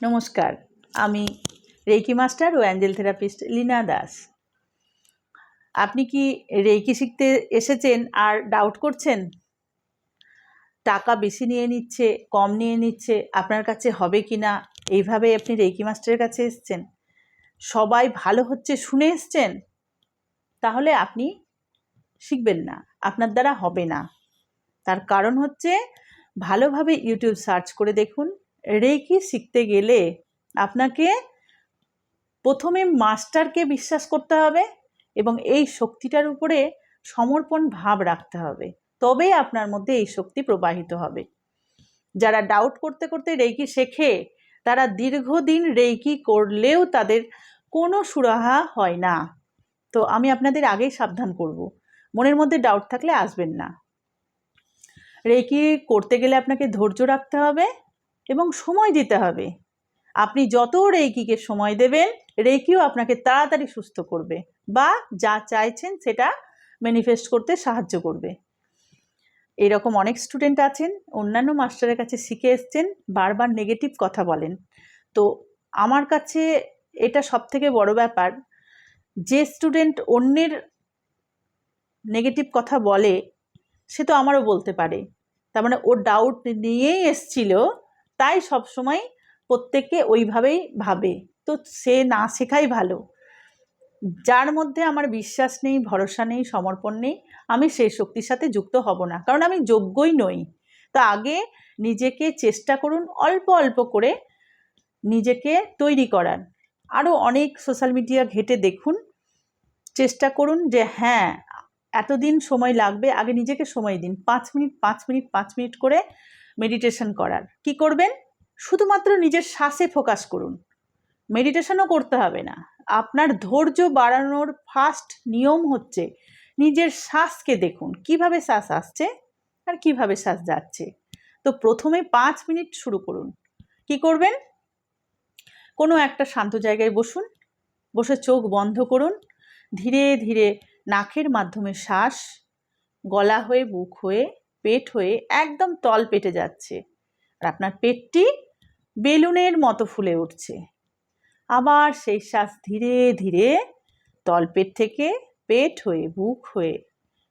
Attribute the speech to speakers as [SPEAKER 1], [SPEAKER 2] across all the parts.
[SPEAKER 1] নমস্কার, আমি reiki master ও অ্যাঞ্জেল থেরাপিস্ট লীনা দাস। আপনি কি রেকি শিখতে এসেছেন আর ডাউট করছেন? টাকা বেশি নিয়ে নিচ্ছে, কম নিয়ে নিচ্ছে, আপনার কাছে হবে কি না? এইভাবে আপনি রেকি মাস্টারের কাছে এসছেন। সবাই ভালো হচ্ছে শুনে এসছেন? তাহলে আপনি শিখবেন না, আপনার দ্বারা হবে না। তার কারণ হচ্ছে ভালোভাবে ইউটিউব সার্চ করে দেখুন রেকি শিখতে গেলে আপনাকে প্রথমে মাস্টারকে বিশ্বাস করতে হবে এবং এই শক্তিটার উপরে সমর্পণ ভাব রাখতে হবে। তবেই আপনার মধ্যে এই শক্তি প্রবাহিত হবে। যারা ডাউট করতে করতে রেকি শেখে, তারা দীর্ঘদিন রেকি করলেও তাদের কোনো সুরাহা হয় না। তো আমি আপনাদের আগেই সাবধান করব। মনের মধ্যে ডাউট থাকলে আসবেন না। রেকি করতে গেলে আপনাকে ধৈর্য রাখতে হবে। এবং সময় দিতে হবে। আপনি যত রেইকিকে সময় দেবেন, রেইকিও আপনাকে তাড়াতাড়ি সুস্থ করবে বা যা চাইছেন সেটা ম্যানিফেস্ট করতে সাহায্য করবে। এরকম অনেক স্টুডেন্ট আছেন, অন্যান্য মাস্টারের কাছে শিখে এসছেন, বারবার নেগেটিভ কথা বলেন। তো আমার কাছে এটা সব থেকে বড় ব্যাপার, যে স্টুডেন্ট অন্যের নেগেটিভ কথা বলে, সে তো আমারও বলতে পারে। তার মানে ও ডাউট নিয়েই এসছিল তাই সবসময় প্রত্যেকে ওইভাবেই ভাবে। তো সে না শেখাই ভালো। যার মধ্যে আমার বিশ্বাস নেই, ভরসা নেই, সমর্পণ নেই, আমি সেই শক্তির সাথে যুক্ত হব না। কারণ আমি যোগ্যই নই। তা আগে নিজেকে চেষ্টা করুন অল্প অল্প করে নিজেকে তৈরি করার। আরও অনেক সোশ্যাল মিডিয়া ঘেটে দেখুন। চেষ্টা করুন যে হ্যাঁ এতদিন সময় লাগবে, আগে নিজেকে সময় দিন। পাঁচ মিনিট পাঁচ মিনিট পাঁচ মিনিট করে মেডিটেশন করার। কি করবেন? শুধুমাত্র নিজের শ্বাসে ফোকাস করুন। মেডিটেশনও করতে হবে না। আপনার ধৈর্য বাড়ানোর ফার্স্ট নিয়ম হচ্ছে নিজের শ্বাসকে দেখুন। কীভাবে শ্বাস আসছে আর কীভাবে শ্বাস যাচ্ছে? তো প্রথমে পাঁচ মিনিট শুরু করুন। কি করবেন? কোনো একটা শান্ত জায়গায় বসুন। বসে চোখ বন্ধ করুন। ধীরে ধীরে নাকের মাধ্যমে শ্বাস, গলা হয়ে বুক হয়ে পেট হয়ে একদম তল পেটে যাচ্ছে। আর আপনার পেটটি বেলুনের মতো ফুলে উঠছে। আবার সেই শ্বাস ধীরে ধীরে তলপেট থেকে পেট হয়ে, বুক হয়ে,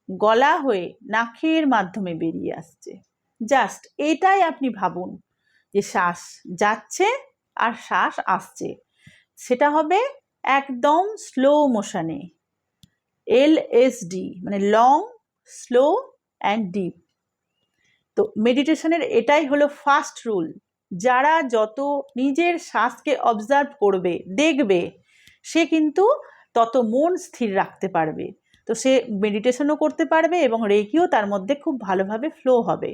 [SPEAKER 1] গলা হয়ে, নাকের মাধ্যমে বেরিয়ে আসছে। জাস্ট এটাই আপনি ভাবুন যে শ্বাস যাচ্ছে আর শ্বাস আসছে। সেটা হবে একদম স্লো মোশনে এল এস ডি মানে লং স্লো অ্যান্ড ডিপ তো মেডিটেশনের এটাই হলো ফার্স্ট রুল যারা যত নিজের শ্বাসকে অবজার্ভ করবে, দেখবে, সে কিন্তু তত মন স্থির রাখতে পারবে। তো সে মেডিটেশনও করতে পারবে এবং রেকিও তার মধ্যে খুব ভালোভাবে ফ্লো হবে।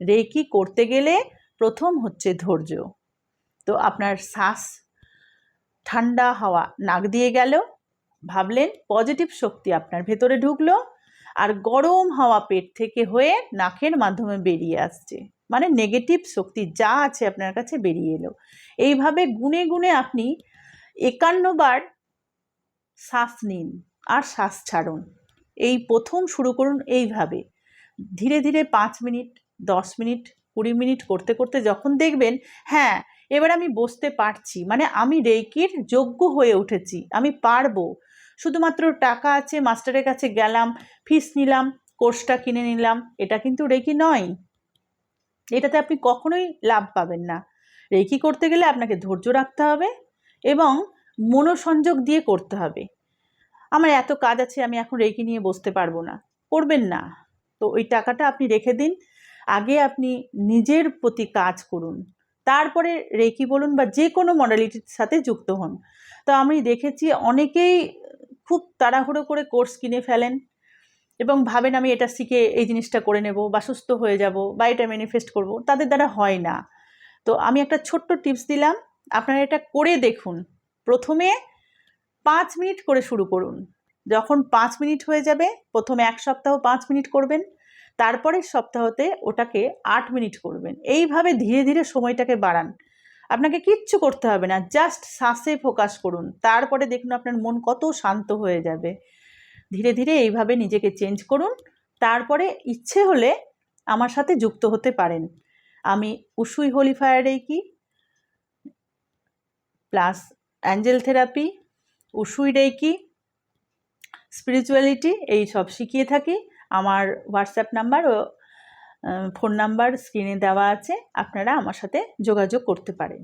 [SPEAKER 1] রেকি করতে গেলে প্রথম হচ্ছে ধৈর্য। তো আপনার শ্বাস ঠান্ডা হাওয়া নাক দিয়ে গেল, ভাবলেন পজিটিভ শক্তি আপনার ভেতরে ঢুকলো আর গরম হাওয়া পেট থেকে হয়ে নাকের মাধ্যমে বেরিয়ে আসছে। মানে নেগেটিভ শক্তি যা আছে আপনার কাছে বেরিয়ে এলো। এইভাবে গুনে গুনে আপনি একান্নবার শ্বাস নিন আর শ্বাস ছাড়ুন। এই প্রথম শুরু করুন এইভাবে। ধীরে ধীরে পাঁচ মিনিট, দশ মিনিট, কুড়ি মিনিট করতে করতে যখন দেখবেন হ্যাঁ এবার আমি বসতে পারছি। মানে আমি রেইকির যোগ্য হয়ে উঠেছি। আমি পারব। শুধুমাত্র টাকা আছে, মাস্টারের কাছে গেলাম, ফিস নিলাম, কোর্সটা কিনে নিলাম, এটা কিন্তু রেকি নয়। এটাতে আপনি কখনোই লাভ পাবেন না। রেকি করতে গেলে আপনাকে ধৈর্য রাখতে হবে এবং মনোসংযোগ দিয়ে করতে হবে। আমার এত কাজ আছে, আমি এখন রেকি নিয়ে বসতে পারব না। করবেন না। তো ওই টাকাটা আপনি রেখে দিন। আগে আপনি নিজের প্রতি কাজ করুন। তারপরে রেকি বলুন বা যে কোনো মডালিটির সাথে যুক্ত হন। তো আমি দেখেছি অনেকেই খুব তাড়াহুড়ো করে কোর্স কিনে ফেলেন এবং ভাবেন আমি এটা শিখে এই জিনিসটা করে নেব বা সুস্থ হয়ে যাব বা এটা ম্যানিফেস্ট করব, তাদের দ্বারা হয় না। তো আমি একটা ছোট্ট টিপস দিলাম, আপনারা এটা করে দেখুন। প্রথমে পাঁচ মিনিট করে শুরু করুন। যখন পাঁচ মিনিট হয়ে যাবে, প্রথমে এক সপ্তাহ পাঁচ মিনিট করবেন, তারপরের সপ্তাহতে ওটাকে আট মিনিট করবেন। এইভাবে ধীরে ধীরে সময়টাকে বাড়ান। আপনাকে কিচ্ছু করতে হবে না জাস্ট শ্বাসে ফোকাস করুন। তারপরে দেখুন আপনার মন কত শান্ত হয়ে যাবে। ধীরে ধীরে এইভাবে নিজেকে চেঞ্জ করুন। তারপরে ইচ্ছে হলে আমার সাথে যুক্ত হতে পারেন। আমি উসুই হোলি ফায়ারে কি? Plus angel therapy, Usui reiki spirituality এই সব শিখিয়ে থাকি। আমার হোয়াটসঅ্যাপ নাম্বার ও ফোন নাম্বার স্ক্রিনে দেওয়া আছে। আপনারা আমার সাথে যোগাযোগ করতে পারেন।